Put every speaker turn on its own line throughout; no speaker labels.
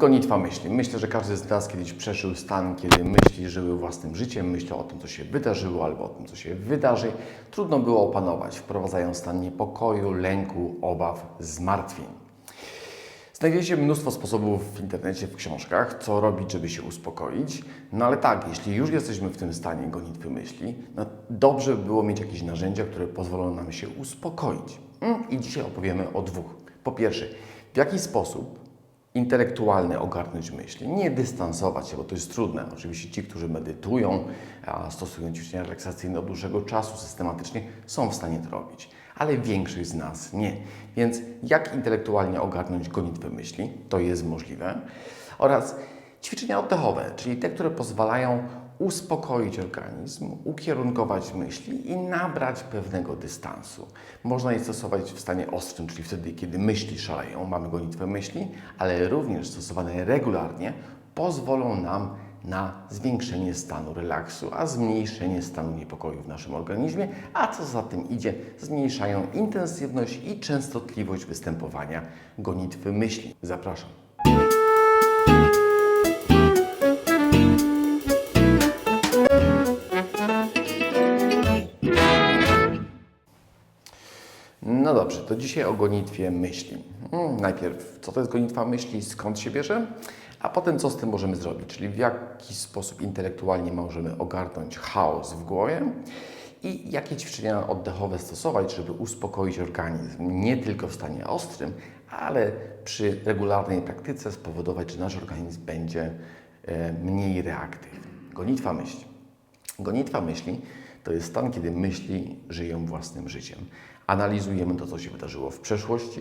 Gonitwa myśli. Myślę, że każdy z nas kiedyś przeżył stan, kiedy myśli żyły własnym życiem, myślał o tym, co się wydarzyło albo o tym, co się wydarzy. Trudno było opanować, wprowadzają stan niepokoju, lęku, obaw, zmartwień. Znajdujecie mnóstwo sposobów w internecie, w książkach, co robić, żeby się uspokoić. No ale tak, jeśli już jesteśmy w tym stanie gonitwy myśli, no dobrze by było mieć jakieś narzędzia, które pozwolą nam się uspokoić. Mm, I dzisiaj opowiemy o dwóch. Po pierwsze, w jaki sposób intelektualny ogarnąć myśli, nie dystansować się, bo to jest trudne. Oczywiście ci, którzy medytują, stosują ćwiczenia relaksacyjne od dłuższego czasu systematycznie, są w stanie to robić, ale większość z nas nie. Więc jak intelektualnie ogarnąć gonitwę myśli, to jest możliwe, oraz ćwiczenia oddechowe, czyli te, które pozwalają uspokoić organizm, ukierunkować myśli i nabrać pewnego dystansu. Można je stosować w stanie ostrym, czyli wtedy, kiedy myśli szaleją, mamy gonitwę myśli, ale również stosowane regularnie pozwolą nam na zwiększenie stanu relaksu, a zmniejszenie stanu niepokoju w naszym organizmie, a co za tym idzie, zmniejszają intensywność i częstotliwość występowania gonitwy myśli. Zapraszam. No dobrze, to dzisiaj o gonitwie myśli. Hmm, najpierw, co to jest gonitwa myśli, skąd się bierze, a potem co z tym możemy zrobić, czyli w jaki sposób intelektualnie możemy ogarnąć chaos w głowie i jakie ćwiczenia oddechowe stosować, żeby uspokoić organizm, nie tylko w stanie ostrym, ale przy regularnej praktyce spowodować, że nasz organizm będzie e, mniej reaktywny. Gonitwa myśli. Gonitwa myśli to jest stan, kiedy myśli żyją własnym życiem. Analizujemy to, co się wydarzyło w przeszłości,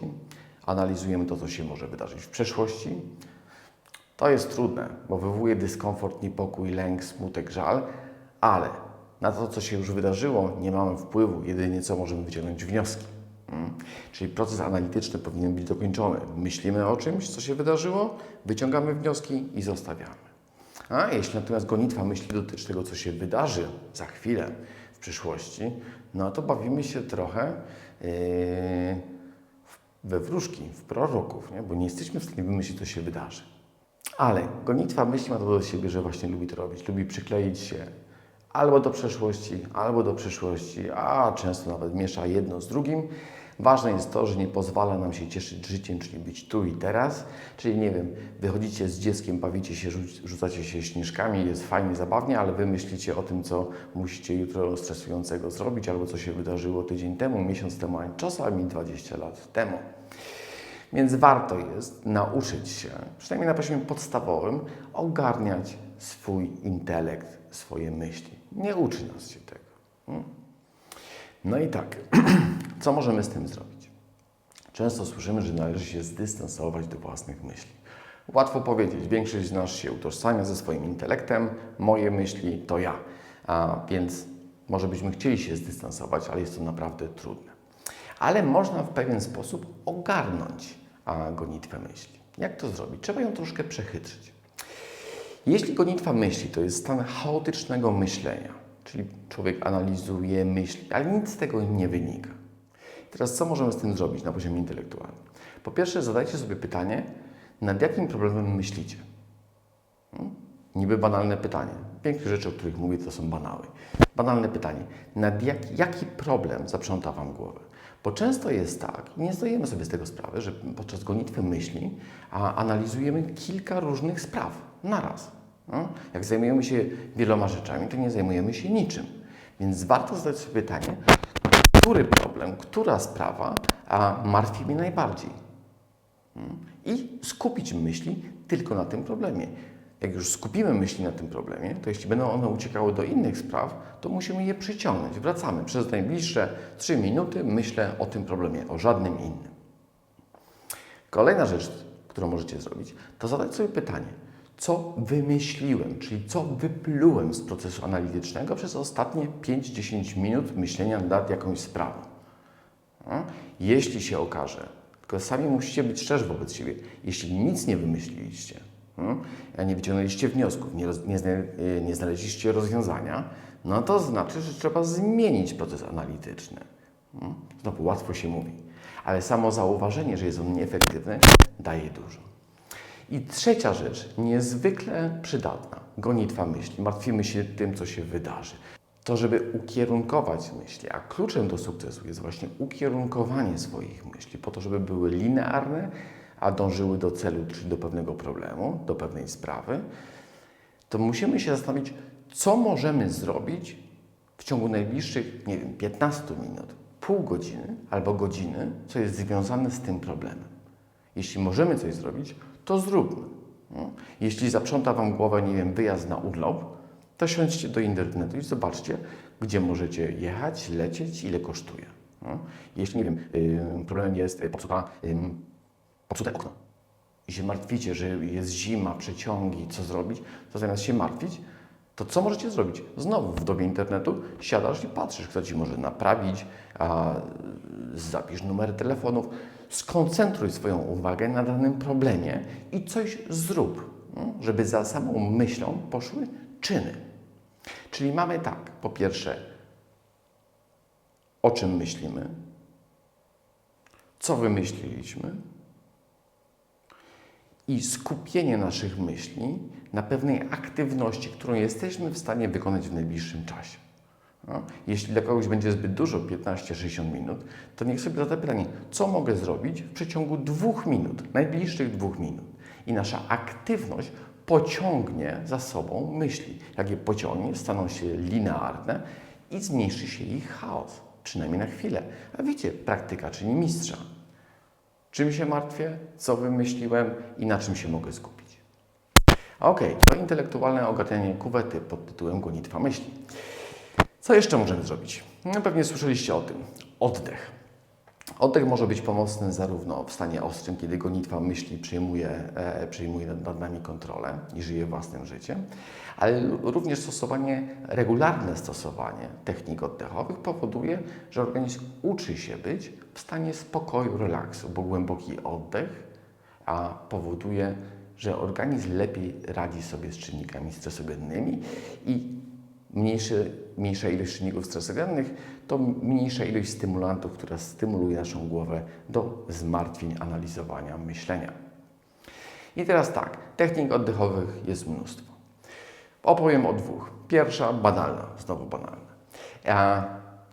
analizujemy to, co się może wydarzyć w przeszłości. To jest trudne, bo wywołuje dyskomfort, niepokój, lęk, smutek, żal, ale na to, co się już wydarzyło, nie mamy wpływu, jedynie co możemy wyciągnąć wnioski. Mm. Czyli proces analityczny powinien być dokończony. Myślimy o czymś, co się wydarzyło, wyciągamy wnioski i zostawiamy. A jeśli natomiast gonitwa myśli dotyczy tego, co się wydarzy za chwilę w przyszłości, no to bawimy się trochę yy, we wróżki, w proroków, nie? bo nie jesteśmy w stanie wymyślić, co się wydarzy. Ale gonitwa myśli ma to do siebie, że właśnie lubi to robić. Lubi przykleić się albo do przeszłości, albo do przyszłości, a często nawet miesza jedno z drugim. Ważne jest to, że nie pozwala nam się cieszyć życiem, czyli być tu i teraz. Czyli nie wiem, wychodzicie z dzieckiem, bawicie się, rzuc- rzucacie się śnieżkami, jest fajnie, zabawnie, ale wy myślicie o tym, co musicie jutro stresującego zrobić, albo co się wydarzyło tydzień temu, miesiąc temu, a czasami 20 lat temu. Więc warto jest nauczyć się, przynajmniej na poziomie podstawowym, ogarniać swój intelekt, swoje myśli. Nie uczy nas się tego. No i tak, co możemy z tym zrobić? Często słyszymy, że należy się zdystansować do własnych myśli. Łatwo powiedzieć, większość z nas się utożsamia ze swoim intelektem, moje myśli to ja. A więc może byśmy chcieli się zdystansować, ale jest to naprawdę trudne. Ale można w pewien sposób ogarnąć a, gonitwę myśli. Jak to zrobić? Trzeba ją troszkę przechytrzyć. Jeśli gonitwa myśli to jest stan chaotycznego myślenia, czyli człowiek analizuje myśli, ale nic z tego nie wynika. Teraz co możemy z tym zrobić na poziomie intelektualnym? Po pierwsze, zadajcie sobie pytanie, nad jakim problemem myślicie. Hmm? Niby banalne pytanie. Większość rzeczy, o których mówię, to są banały. Banalne pytanie. Nad jak, jaki problem zaprząta Wam głowę? Bo często jest tak, nie zdajemy sobie z tego sprawy, że podczas gonitwy myśli a, analizujemy kilka różnych spraw naraz. No? Jak zajmujemy się wieloma rzeczami, to nie zajmujemy się niczym. Więc warto zadać sobie pytanie, który problem, która sprawa a, martwi mnie najbardziej? Mm. I skupić myśli tylko na tym problemie. Jak już skupimy myśli na tym problemie, to jeśli będą one uciekały do innych spraw, to musimy je przyciągnąć. Wracamy. Przez najbliższe 3 minuty myślę o tym problemie, o żadnym innym. Kolejna rzecz, którą możecie zrobić, to zadać sobie pytanie, co wymyśliłem, czyli co wyplułem z procesu analitycznego przez ostatnie 5-10 minut myślenia nad jakąś sprawą. No? Jeśli się okaże, tylko sami musicie być szczerzy wobec siebie, jeśli nic nie wymyśliliście, a nie wyciągnęliście wniosków, y, nie znaleźliście rozwiązania, no to znaczy, że trzeba zmienić proces analityczny. Hmm? Znowu łatwo się mówi, ale samo zauważenie, że jest on nieefektywny, daje dużo. I trzecia rzecz, niezwykle przydatna, gonitwa myśli. Martwimy się tym, co się wydarzy. To, żeby ukierunkować myśli, a kluczem do sukcesu jest właśnie ukierunkowanie swoich myśli, po to, żeby były linearne, a dążyły do celu, czyli do pewnego problemu, do pewnej sprawy, to musimy się zastanowić, co możemy zrobić w ciągu najbliższych, nie wiem, 15 minut, pół godziny albo godziny, co jest związane z tym problemem. Jeśli możemy coś zrobić, to zróbmy. No. Jeśli zaprząta Wam głowę, nie wiem, wyjazd na urlop, to siądźcie do internetu i zobaczcie, gdzie możecie jechać, lecieć, ile kosztuje. No. Jeśli, nie wiem, problemem jest y, popsuta, popsute okno i się martwicie, że jest zima, przeciągi, co zrobić, to zamiast się martwić, to co możecie zrobić? Znowu w dobie internetu siadasz i patrzysz, kto ci może naprawić, a, zapisz numery telefonów, skoncentruj swoją uwagę na danym problemie i coś zrób, no, żeby za samą myślą poszły czyny. Czyli mamy tak, po pierwsze, o czym myślimy, co wymyśliliśmy, i skupienie naszych myśli na pewnej aktywności, którą jesteśmy w stanie wykonać w najbliższym czasie. No, jeśli dla kogoś będzie zbyt dużo, 15-60 minut, to niech sobie zada pytanie, co mogę zrobić w przeciągu dwóch minut, najbliższych dwóch minut. I nasza aktywność pociągnie za sobą myśli. Jak je pociągnie, staną się linearne i zmniejszy się ich chaos, przynajmniej na chwilę. A wiecie, praktyka czyni mistrza. Czym się martwię, co wymyśliłem i na czym się mogę skupić. Ok, to intelektualne ogarnianie kuwety pod tytułem Gonitwa myśli. Co jeszcze możemy zrobić? No, pewnie słyszeliście o tym. Oddech. Oddech może być pomocny zarówno w stanie ostrym, kiedy gonitwa myśli przejmuje, e, nad nami kontrolę i żyje własnym życiem, ale również stosowanie, regularne stosowanie technik oddechowych powoduje, że organizm uczy się być w stanie spokoju, relaksu, bo głęboki oddech a powoduje, że organizm lepiej radzi sobie z czynnikami stresogennymi i mniejszy, mniejsza ilość czynników stresogennych to mniejsza ilość stymulantów, która stymuluje naszą głowę do zmartwień, analizowania, myślenia. I teraz tak, technik oddechowych jest mnóstwo. Opowiem o dwóch. Pierwsza banalna, znowu banalna. A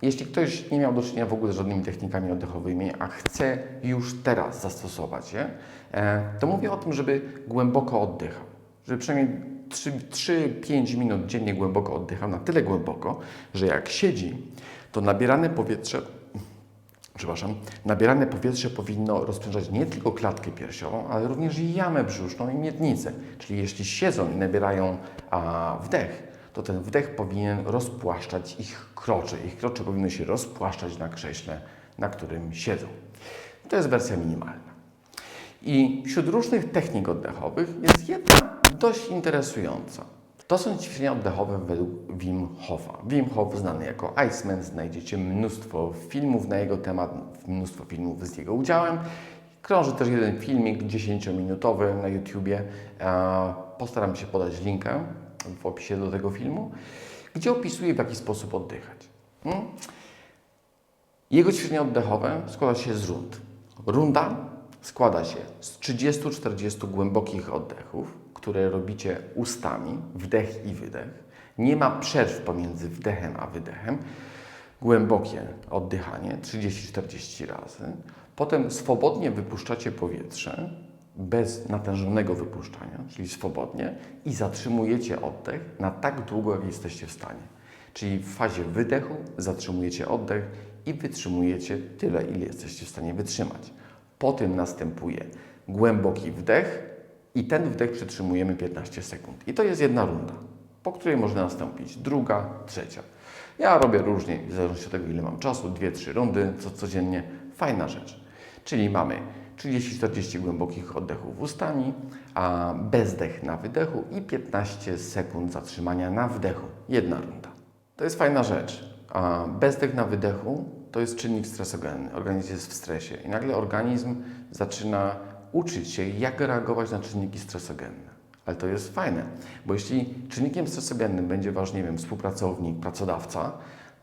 jeśli ktoś nie miał do czynienia w ogóle z żadnymi technikami oddechowymi, a chce już teraz zastosować je, e, to mówię o tym, żeby głęboko oddychał. Żeby przynajmniej 3-5 minut dziennie głęboko oddychał, na tyle głęboko, że jak siedzi, to nabierane powietrze, przepraszam, nabierane powietrze powinno rozprężać nie tylko klatkę piersiową, ale również i jamę brzuszną i miednicę. Czyli jeśli siedzą i nabierają a, wdech, to ten wdech powinien rozpłaszczać ich krocze. Ich krocze powinny się rozpłaszczać na krześle, na którym siedzą. To jest wersja minimalna. I wśród różnych technik oddechowych jest jedna dość interesująca. To są ćwiczenia oddechowe według Wim Hofa. Wim Hof, znany jako Iceman, znajdziecie mnóstwo filmów na jego temat, mnóstwo filmów z jego udziałem. Krąży też jeden filmik 10-minutowy na YouTubie. Postaram się podać linkę w opisie do tego filmu, gdzie opisuje w jaki sposób oddychać. Hmm? Jego ćwiczenia oddechowe składa się z rund. Runda składa się z 30-40 głębokich oddechów, które robicie ustami, wdech i wydech. Nie ma przerw pomiędzy wdechem a wydechem. Głębokie oddychanie 30-40 razy. Potem swobodnie wypuszczacie powietrze, bez natężonego wypuszczania, czyli swobodnie, i zatrzymujecie oddech na tak długo, jak jesteście w stanie. Czyli w fazie wydechu zatrzymujecie oddech i wytrzymujecie tyle, ile jesteście w stanie wytrzymać. Potem następuje głęboki wdech i ten wdech przytrzymujemy 15 sekund. I to jest jedna runda, po której może nastąpić druga, trzecia. Ja robię różnie, w zależności od tego, ile mam czasu, dwie, trzy rundy co, codziennie. Fajna rzecz. Czyli mamy 30-40 głębokich oddechów ustami, a bezdech na wydechu i 15 sekund zatrzymania na wdechu. Jedna runda. To jest fajna rzecz. A bezdech na wydechu to jest czynnik stresogenny. Organizm jest w stresie i nagle organizm zaczyna uczyć się, jak reagować na czynniki stresogenne. Ale to jest fajne, bo jeśli czynnikiem stresogennym będzie wasz, nie wiem, współpracownik, pracodawca,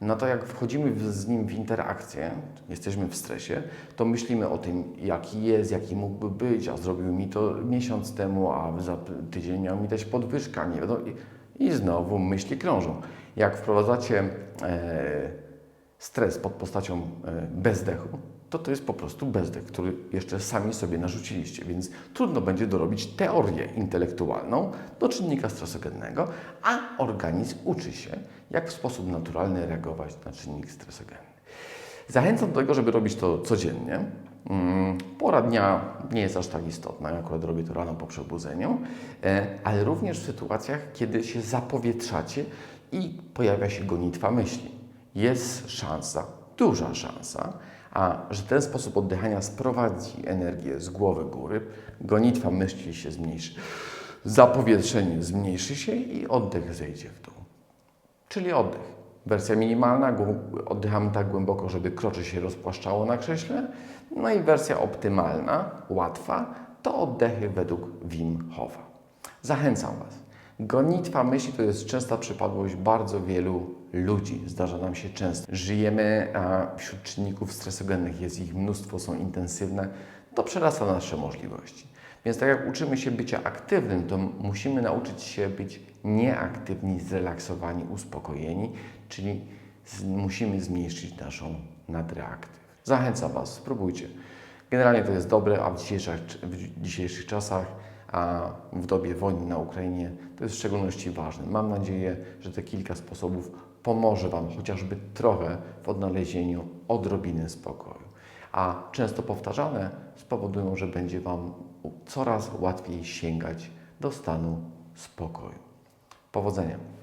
no to jak wchodzimy z nim w interakcję, jesteśmy w stresie, to myślimy o tym, jaki jest, jaki mógłby być, a zrobił mi to miesiąc temu, a za tydzień miał mi dać podwyżka, nie wiadomo. I, i znowu myśli krążą. Jak wprowadzacie e, stres pod postacią e, bezdechu, to to jest po prostu bezdech, który jeszcze sami sobie narzuciliście, więc trudno będzie dorobić teorię intelektualną do czynnika stresogennego, a organizm uczy się, jak w sposób naturalny reagować na czynnik stresogenny. Zachęcam do tego, żeby robić to codziennie. Mm, Pora dnia nie jest aż tak istotna, ja akurat robię to rano po przebudzeniu, e, ale również w sytuacjach, kiedy się zapowietrzacie i pojawia się gonitwa myśli. Jest szansa, duża szansa, a że ten sposób oddychania sprowadzi energię z głowy góry, gonitwa myśli się zmniejszy, zapowietrzenie zmniejszy się i oddech zejdzie w dół. Czyli oddech. Wersja minimalna, oddychamy tak głęboko, żeby krocze się rozpłaszczało na krześle. No i wersja optymalna, łatwa, to oddechy według Wim Hofa. Zachęcam Was. Gonitwa myśli to jest częsta przypadłość bardzo wielu ludzi. Zdarza nam się często. Żyjemy a wśród czynników stresogennych, jest ich mnóstwo, są intensywne. To przerasta nasze możliwości. Więc tak jak uczymy się bycia aktywnym, to musimy nauczyć się być nieaktywni, zrelaksowani, uspokojeni, czyli musimy zmniejszyć naszą nadreaktyw. Zachęcam Was, spróbujcie. Generalnie to jest dobre, a w dzisiejszych, w dzisiejszych czasach, a w dobie wojny na Ukrainie, to jest w szczególności ważne. Mam nadzieję, że te kilka sposobów pomoże Wam chociażby trochę w odnalezieniu odrobiny spokoju. A często powtarzane spowodują, że będzie Wam coraz łatwiej sięgać do stanu spokoju. Powodzenia!